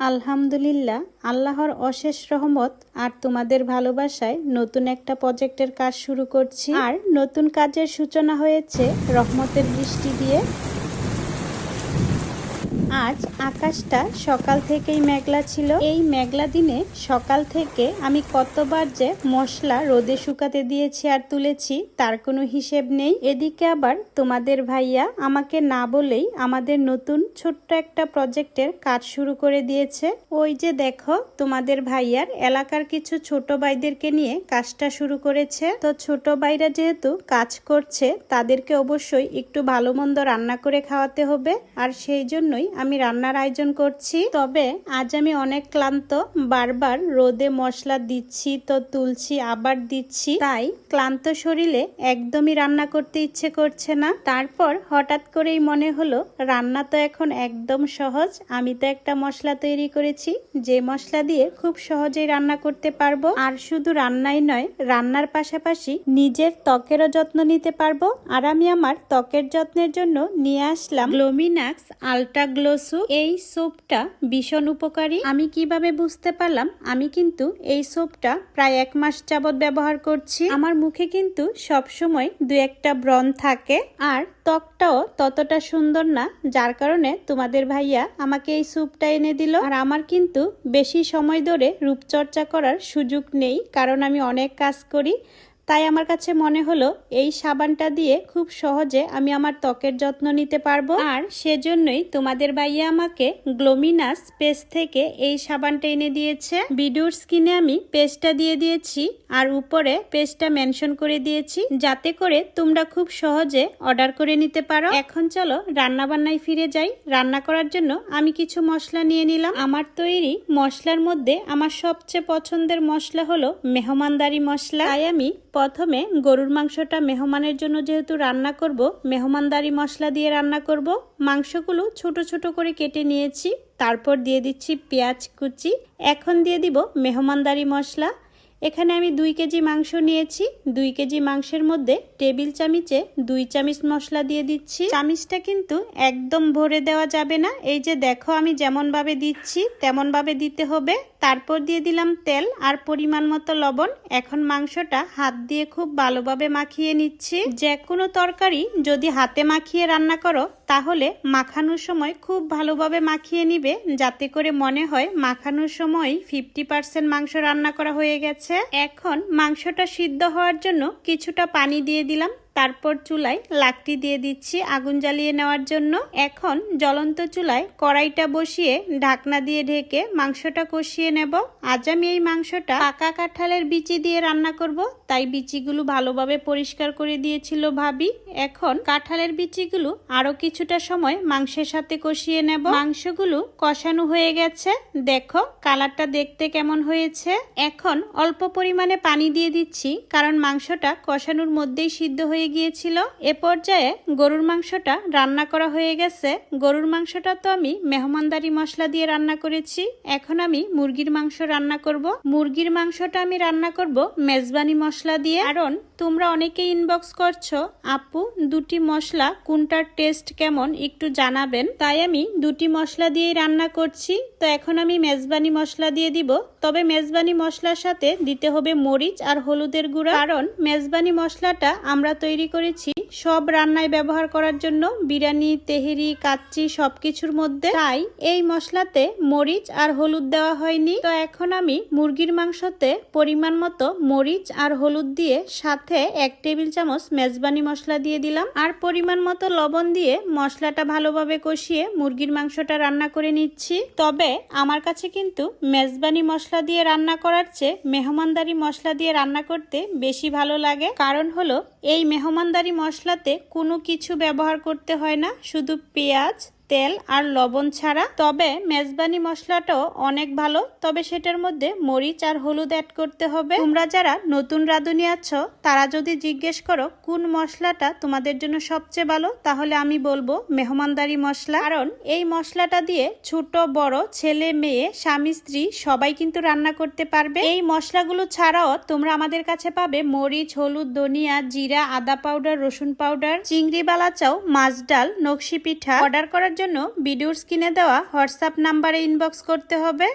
আলহামদুলিল্লাহ, আল্লাহর অশেষ রহমত। আর তোমাদের ভালোবাসায় নতুন একটা প্রজেক্টের কাজ শুরু করছি। আর নতুন কাজের সূচনা হয়েছে রহমতের বৃষ্টি দিয়ে। আজ আকাশটা সকাল থেকেই মেঘলা ছিল। এই মেঘলা দিনে সকাল থেকে আমি কতবার যে মশলা রোদে শুকাতে দিয়েছি আর তুলেছি, তার কোনো হিসেব নেই। এদিকে আবার তোমাদের ভাইয়া আমাকে না বলেই আমাদের নতুন ছোট্ট একটা প্রজেক্টের কাজ শুরু করে দিয়েছে। ওই যে দেখো, তোমাদের ভাইয়ার এলাকার কিছু ছোট ভাইদেরকে নিয়ে কাজটা শুরু করেছে। তো ছোট ভাইরা যেহেতু কাজ করছে, তাদেরকে অবশ্যই একটু ভালো মন্দ রান্না করে খাওয়াতে হবে। আর সেই জন্যই আমি রান্নার আয়োজন করছি। তবে আজ আমি অনেক ক্লান্ত। বারবার রোদে মশলা দিচ্ছি তো তুলছি, আবার দিচ্ছি। তাই ক্লান্ত শরীরে একদমই রান্না করতে ইচ্ছে করছে না। তারপর হঠাৎ করেই মনে হলো, রান্না তো এখন একদম সহজ। আমি তো একটা মশলা তৈরি করেছি। যে মশলা দিয়ে খুব সহজেই রান্না করতে পারব। আর শুধু রান্নাই নয়, রান্নার পাশাপাশি নিজের ত্বকেরও যত্ন নিতে পারব। আর আমি আমার ত্বকের যত্নের জন্য নিয়ে আসলাম গ্লোমিনাক্স আলট্রা গ্লোসু এই সোপটা ভীষণ উপকারী। আমি কীভাবে বুঝতে পারলাম? আমি কিন্তু এই সোপটা প্রায় এক মাস যাবত ব্যবহার করছি। আমার মুখে কিন্তু সব সময় দু একটা ব্রণ থাকে। আর ত্বকটাও ততটা সুন্দর না, যার কারণে তোমাদের ভাইয়া আমাকে এই স্যুপটা এনে দিল। আর আমার কিন্তু বেশি সময় ধরে রূপচর্চা করার সুযোগ নেই, কারণ আমি অনেক কাজ করি। তাই আমার কাছে মনে হলো, এই সাবানটা দিয়ে খুব সহজে আমি আমার ত্বকের যত্ন নিতে পারব। আর সেজন্যই তোমাদের ভাইয়া আমাকে গ্লোমিনাস পেস্ট থেকে এই সাবানটা এনে দিয়েছে। বিডুর স্কিনে আমি পেস্টটা দিয়ে দিয়েছি আর উপরে পেস্টটা মেনশন করে দিয়েছি, যাতে করে তোমরা খুব সহজে অর্ডার করে নিতে পারো। এখন চলো রান্না বান্নায় ফিরে যাই। রান্না করার জন্য আমি কিছু মশলা নিয়ে নিলাম। আমার তৈরি মশলার মধ্যে আমার সবচেয়ে পছন্দের মশলা হলো মেহমানদারি মশলা। তাই আমি প্রথমে গরুর মাংসটা মেহমানের জন্য যেহেতু রান্না করব, মেহমানদারি মশলা দিয়ে রান্না করব। মাংসগুলো ছোট ছোট করে কেটে নিয়েছি, তারপর দিয়ে দিচ্ছি পেঁয়াজ কুচি। এখন দিয়ে দিব মেহমানদারি মশলা। এখানে আমি দুই কেজি মাংস নিয়েছি। দুই কেজি মাংসের মধ্যে টেবিল চামিচে দুই চামিচ মশলা দিয়ে দিচ্ছি। চামিচটা কিন্তু একদম ভরে দেওয়া যাবে না। এই যে দেখো আমি যেমনভাবে দিচ্ছি, তেমনভাবে দিতে হবে। তারপর দিয়ে দিলাম তেল আর পরিমাণ মতো লবণ। এখন মাংসটা হাত দিয়ে খুব ভালোভাবে মাখিয়ে নিচ্ছি। যে কোনো তরকারি যদি হাতে মাখিয়ে রান্না করো তাহলে মাখানোর সময় খুব ভালোভাবে মাখিয়ে নিবে, যাতে করে মনে হয় মাখানোর সময় ফিফটি পার্সেন্ট মাংস রান্না করা হয়ে গেছে। এখন মাংসটা সিদ্ধ হওয়ার জন্য কিছুটা পানি দিয়ে দিলাম। তারপর চুলায় লাকটি দিয়ে দিচ্ছি আগুন জ্বালিয়ে নেওয়ার জন্য। এখন জ্বলন্ত চুলায় কড়াইটা বসিয়ে ঢাকনা দিয়ে ঢেকে মাংসটা কষিয়ে নেব। আজ আমি এই মাংসটা পাকা কাঁঠালের বিচি দিয়ে রান্না করব। তাই বিচিগুলো ভালোভাবে পরিষ্কার করে দিয়েছিল ভাবি। এখন কাঁঠালের বিচিগুলো আরও কিছুটা সময় মাংসের সাথে কষিয়ে নেব। মাংসগুলো কষানো হয়ে গেছে। দেখো কালারটা দেখতে কেমন হয়েছে। এখন অল্প পরিমাণে পানি দিয়ে দিচ্ছি, কারণ মাংসটা কষানোর মধ্যেই সিদ্ধ হয়ে হয়ে গিয়েছিল। এ পর্যায়ে গরুর মাংসটা রান্না করা হয়ে গেছে। গরুর মাংসটা তো আমি মেহমানদারি মশলা দিয়ে রান্না করেছি। এখন আমি মুরগির মাংস রান্না করব। মুরগির মাংসটা আমি রান্না করব মেজবানি মশলা দিয়ে। কারণ তোমরা অনেকে ইনবক্স করছ। আপু, দুটি মশলা, কোনটার টেস্ট কেমন একটু জানাবেন। তাই আমি দুটি মশলা দিয়েই রান্না করছি। তো এখন আমি মেজবানি মশলা দিয়ে দিব। তবে মেজবানি মশলার সাথে দিতে হবে মরিচ আর হলুদের গুঁড়া। কারণ মেজবানি মশলাটা আমরা তৈরি করেছি সব রান্নায় ব্যবহার করার জন্য। বিরিয়ানি, তেহেরি, কাচ্চি সবকিছুর মধ্যে। তাই এই মশলাতে মরিচ আর হলুদ দেওয়া হয়নি। তো এখন আমি মুরগির মাংসতে পরিমাণ মতো মরিচ আর হলুদ দিয়ে সাথে এক টেবিল চামচ মেজবানি মশলা দিয়ে দিলাম। আর পরিমাণ মতো লবণ দিয়ে মশলাটা ভালোভাবে কষিয়ে মুরগির মাংসটা রান্না করে নিচ্ছি। তবে আমার কাছে কিন্তু মেজবানি মশলা দিয়ে রান্না করার চেয়ে মেহমানদারি মশলা দিয়ে রান্না করতে বেশি ভালো লাগে। কারণ হলো, এই মেহমানদারি মশলাতে কোনো কিছু ব্যবহার করতে হয় না, শুধু পেঁয়াজ তেল আর লবণ ছাড়া। তবে মেজবানি মশলাটাও অনেক ভালো। তবে সেটার মধ্যে মরিচ আর হলুদ অ্যাড করতে হবে। তোমরা যারা নতুন রাঁধুনি আছো, তারা যদি জিজ্ঞেস করো, কোন মশলাটা তোমাদের জন্য সবচেয়ে ভালো, তাহলে আমি বলব মেহমানদারি মশলা। কারণ এই মশলাটা দিয়ে ছোট, বড়, ছেলে, মেয়ে, স্বামী, স্ত্রী সবাই কিন্তু রান্না করতে পারবে। এই মশলাগুলো ছাড়াও তোমরা আমাদের কাছে পাবে মরিচ, হলুদ, ধনিয়া, জিরা, আদা পাউডার, রসুন পাউডার, চিংড়ি বালা চাও মাছ ডাল, নকশি পিঠা। অর্ডার করার জন্য ভিডিওর স্ক্রিনে দেওয়া হোয়াটসঅ্যাপ নাম্বারে ইনবক্স করতে হবে।